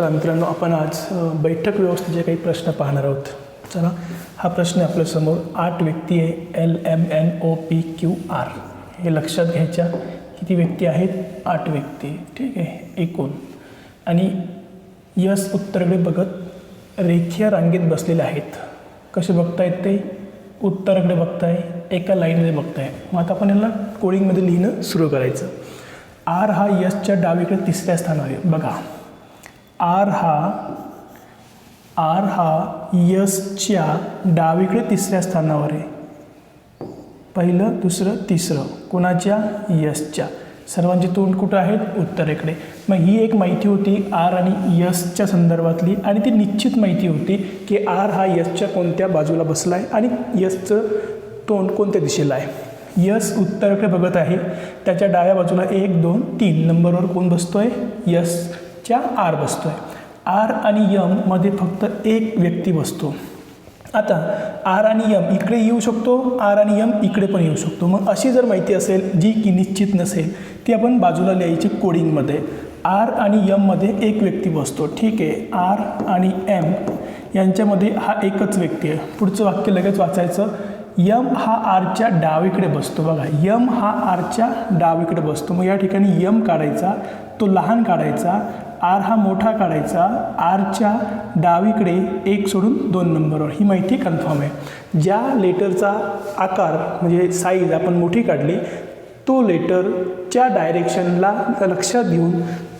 चला मित्रांनो आपण आज बैठक व्यवस्थेचे काही प्रश्न पाहणार आहोत. चला हा प्रश्न आहे आपल्यासमोर आठ व्यक्ती आहे L M N O P Q R हे लक्षात घ्यायच्या किती व्यक्ती आहेत? आठ व्यक्ती. ठीक आहे एकूण. आणि यस उत्तरकडे बघत रेखीय रांगेत बसलेले आहेत. कसे बघतायत ते? उत्तराकडे बघताय एका लाईनमध्ये बघताय. मग आता आपण याला कोळिंगमध्ये लिहिणं सुरू करायचं. आर हा यसच्या डावीकडे तिसऱ्या स्थानावर आहे. बघा. आर हा आर हा यसच्या डावीकडे तिसऱ्या स्थानावर आहे. पहिलं दुसरं तिसरं. कोणाच्या? यसच्या सर्वांचे तोंड कुठं आहेत? उत्तरेकडे. मग ही एक माहिती होती आर आणि यसच्या संदर्भातली आणि ती निश्चित माहिती होती की आर हा यसच्या कोणत्या बाजूला बसला आहे आणि यसचं तोंड कोणत्या दिशेला आहे. यस उत्तरेकडे बघत आहे. त्याच्या डाव्या बाजूला एक दोन तीन नंबरवर कोण बसतो आहे यस. च्या आर बसतो आहे आर आणि यममध्ये फक्त एक व्यक्ती बसतो. आता आर आणि यम इकडे येऊ शकतो आर आणि यम इकडे पण येऊ शकतो. मग अशी जर माहिती असेल जी की निश्चित नसेल ती आपण बाजूला लिहायची कोडिंगमध्ये. आर आणि यममध्ये एक व्यक्ती बसतो. ठीक आहे आर आणि एम यांच्यामध्ये हा एकच व्यक्ती आहे. पुढचं वाक्य लगेच वाचायचं. यम हा आरच्या डावीकडे बसतो. बघा यम हा आरच्या डावीकडे बसतो. मग या ठिकाणी यम काढायचा तो लहान काढायचा आर हा मोठा काढायचा. आरच्या डावीकडे एक सोडून दोन नंबरवर ही माहिती कन्फर्म आहे. ज्या लेटरचा आकार म्हणजे साईज आपण मोठी काढली तो लेटरच्या डायरेक्शनला लक्षात घेऊन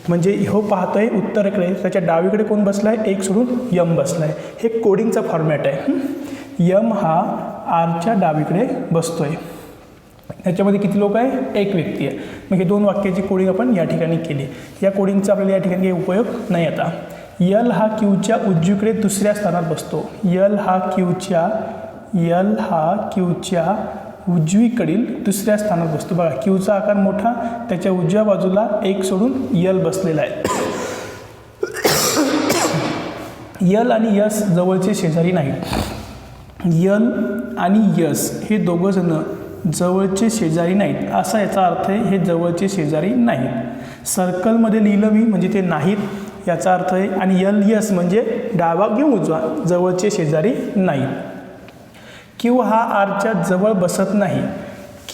म्हणजे हो पाहतोय उत्तरेकडे त्याच्या डावीकडे कोण बसला आहे एक सोडून यम बसला आहे हे कोडिंगचा फॉर्मॅट आहे. यम हा आरच्या डावीकडे बसतोय. याच्यामध्ये किती लोक आहे? एक व्यक्ती आहे. मग हे दोन वाक्याची कोडिंग आपण या ठिकाणी केली. या कोडिंगचा आपल्याला या ठिकाणी काही उपयोग नाही आता. यल हा क्यूच्या उजवीकडे दुसऱ्या स्थानात बसतो. यल हा क्यूच्या यल हा क्यूच्या उजवीकडील दुसऱ्या स्थानात बसतो. बघा क्यूचा आकार मोठा त्याच्या उजव्या बाजूला एक सोडून यल बसलेला आहे. यल आणि यस जवळचे शेजारी नाहीत. यल आणि यस हे दोघंजणं जवळचे शेजारी नाहीत. असा याचा अर्थ आहे हे जवळचे शेजारी नाहीत. सर्कलमध्ये लिहिलं मी म्हणजे ते नाहीत याचा अर्थ आहे आणि यल यस म्हणजे डावा किंवा उजवा जवळचे शेजारी नाहीत. क्यू हा आरच्या जवळ बसत नाही.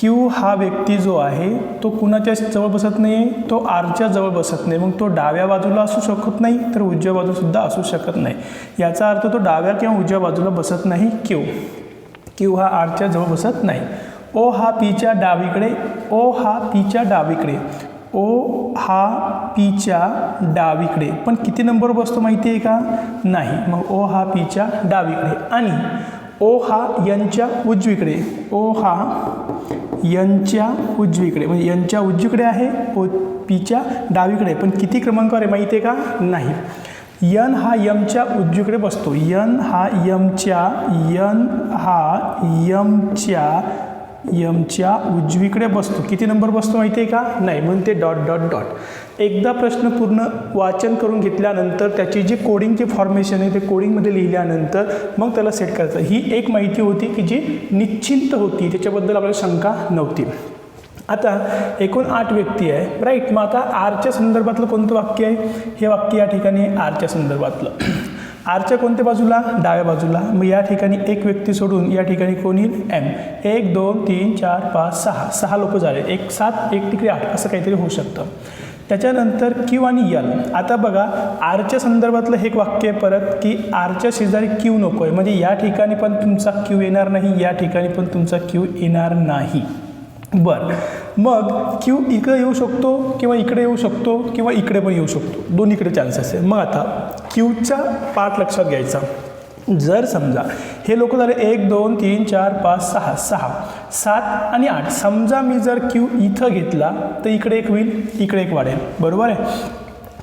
क्यू हा व्यक्ती जो आहे तो कुणाच्या जवळ बसत नाही तो आरच्या जवळ बसत नाही. मग तो डाव्या बाजूला असू शकत नाही तर उजव्या बाजूसुद्धा असू शकत नाही. याचा अर्थ तो डाव्या किंवा उजव्या बाजूला बसत नाही क्यू क्यू हा आरच्या जवळ बसत नाही. ओ हा पीच्या डावीकडे ओ हा पीच्या डावीकडे ओ हा पीच्या डावीकडे. पण किती नंबर बसतो माहिती आहे का? नाही. मग ओ हा पीच्या डावीकडे. आणि ओ हा यांच्या उजवीकडे ओ हा यांच्या उजवीकडे. म्हणजे यांच्या उजवीकडे आहे ओ पीच्या डावीकडे. पण किती क्रमांकावर आहे माहिती आहे का? नाही. यन हा यमच्या उजवीकडे बसतो. यन हा यमच्या यन हा यमच्या यमच्या उजवीकडे बसतो. किती नंबर बसतो माहिती आहे का? नाही म्हणून ते डॉट डॉट डॉट. एकदा प्रश्न पूर्ण वाचन करून घेतल्यानंतर त्याची जी कोडिंगची फॉर्मेशन आहे ते कोडिंगमध्ये लिहिल्यानंतर मग त्याला सेट करायचं. ही एक माहिती होती की जी निश्चिंत होती. त्याच्याबद्दल आपल्याला शंका नव्हती. आता एकूण आठ व्यक्ती आहे राईट मग आता आरच्या संदर्भातलं कोणतं वाक्य आहे? हे वाक्य या ठिकाणी आरच्या संदर्भातलं. आरच्या कोणत्या बाजूला? डाव्या बाजूला. मग या ठिकाणी एक व्यक्ती सोडून या ठिकाणी कोण येईल? एम एक दोन तीन चार पाच सहा. सहा लोक झाले. एक सात एक तिकडे आठ. असं काहीतरी होऊ शकतं. त्याच्यानंतर क्यू आणि यल आता बघा आरच्या संदर्भातलं हे एक वाक्य आहे परत की आरच्या शेजारी क्यू नको आहे म्हणजे या ठिकाणी पण तुमचा क्यू येणार नाही या ठिकाणी पण तुमचा क्यू येणार नाही. बरं. मग क्यू इकडे येऊ शकतो किंवा इकडे येऊ शकतो किंवा इकडे पण येऊ शकतो. दोन्हीकडे चान्सेस आहे मग आता क्यूचा पार्ट लक्षात घ्यायचा. जर समजा हे लोक झाले एक दोन तीन चार पाच सहा सहा सात आणि आठ. समजा मी जर क्यू इथं घेतला तर इकडे एक होईल इकडे एक वाढेल. बरोबर आहे?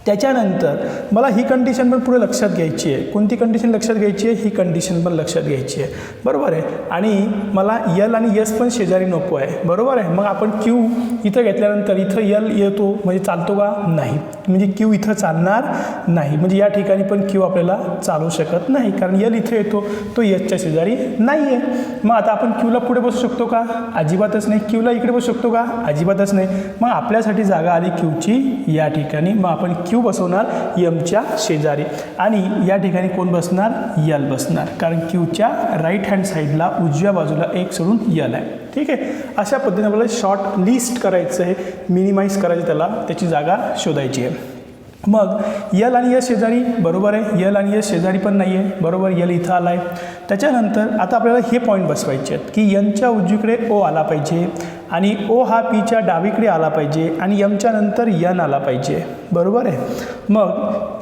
त्याच्यानंतर मला ही कंडिशन पण पुढे लक्षात घ्यायची आहे. कोणती कंडिशन लक्षात घ्यायची आहे? ही कंडिशन पण लक्षात घ्यायची आहे. बरोबर आहे? आणि मला यल आणि यस पण शेजारी नको आहे. बरोबर आहे? मग आपण क्यू इथं घेतल्यानंतर इथं यल येतो म्हणजे चालतो का? नाही. म्हणजे क्यू इथं चालणार नाही. म्हणजे या ठिकाणी पण क्यू आपल्याला चालू शकत नाही. कारण यल इथं येतो तो यसच्या शेजारी नाही आहे मग आता आपण क्यूला पुढे बसू शकतो का? अजिबातच नाही. क्यूला इकडे बसू शकतो का? अजिबातच नाही. मग आपल्यासाठी जागा आली क्यूची या ठिकाणी. मग आपण क्यू क्यू बसवणार? यमच्या शेजारी. आणि या ठिकाणी कोण बसणार? यल बसणार. कारण क्यूच्या राईट हँड साईडला उजव्या बाजूला एक सोडून यल आहे. ठीक आहे? अशा पद्धतीने आपल्याला शॉर्ट लिस्ट करायचं आहे. मिनिमाइज करायचं त्याला. त्याची जागा शोधायची आहे. मग यल आणि यस शेजारी बरोबर आहे यल आणि यस शेजारी पण नाही आहे बरोबर यल इथं आला आहे त्याच्यानंतर आता आपल्याला हे पॉईंट बसवायचे आहेत की यनच्या उजवीकडे ओ आला पाहिजे आणि ओ हा पीच्या डावीकडे आला पाहिजे आणि यमच्या नंतर यन आला पाहिजे. बरोबर आहे? मग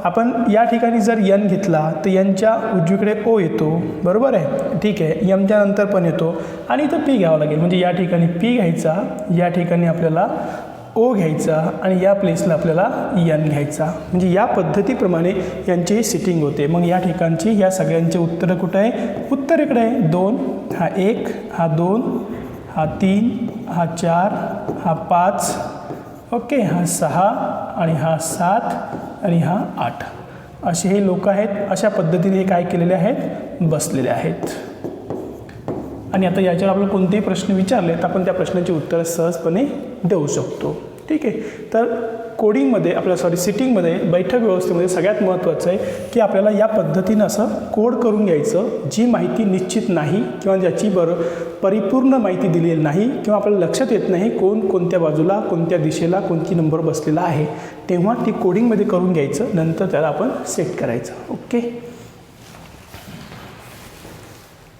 आपण या ठिकाणी जर यन घेतला तर यनच्या उजवीकडे ओ येतो. बरोबर आहे? ठीक आहे. यमच्या नंतर पण येतो. आणि इथं पी घ्यावं लागेल. म्हणजे या ठिकाणी पी घ्यायचा या ठिकाणी आपल्याला ओ घ्यायचा आणि या प्लेसला आपल्याला यन घ्यायचा. म्हणजे या पद्धतीप्रमाणे यांची सिटिंग होते. मग या ठिकाणची या सगळ्यांचे उत्तरं कुठं आहे? उत्तर इकडे आहे. दोन हा एक हा दोन हा तीन हा चार हा पाच ओके हा सहा आणि हा सात आणि हा आठ. असे हे लोक आहेत. अशा पद्धतीने हे काय केलेले आहेत? बसलेले आहेत. आणि आता याच्यावर आपल्याला कोणतेही प्रश्न विचारले तर आपण त्या प्रश्नाची उत्तरं सहजपणे देऊ शकतो. ठीक आहे? तर कोडिंगमध्ये आपल्या सॉरी सिटिंगमध्ये बैठक व्यवस्थेमध्ये सगळ्यात महत्त्वाचं आहे की आपल्याला या पद्धतीनं असं कोड करून घ्यायचं जी माहिती निश्चित नाही किंवा ज्याची बरं परिपूर्ण माहिती दिलेली नाही किंवा आपल्याला लक्षात येत नाही कोण कोणत्या बाजूला कोणत्या दिशेला कोणती नंबर बसलेला आहे. तेव्हा ती कोडिंगमध्ये करून घ्यायचं नंतर त्याला आपण सेट करायचं. ओके?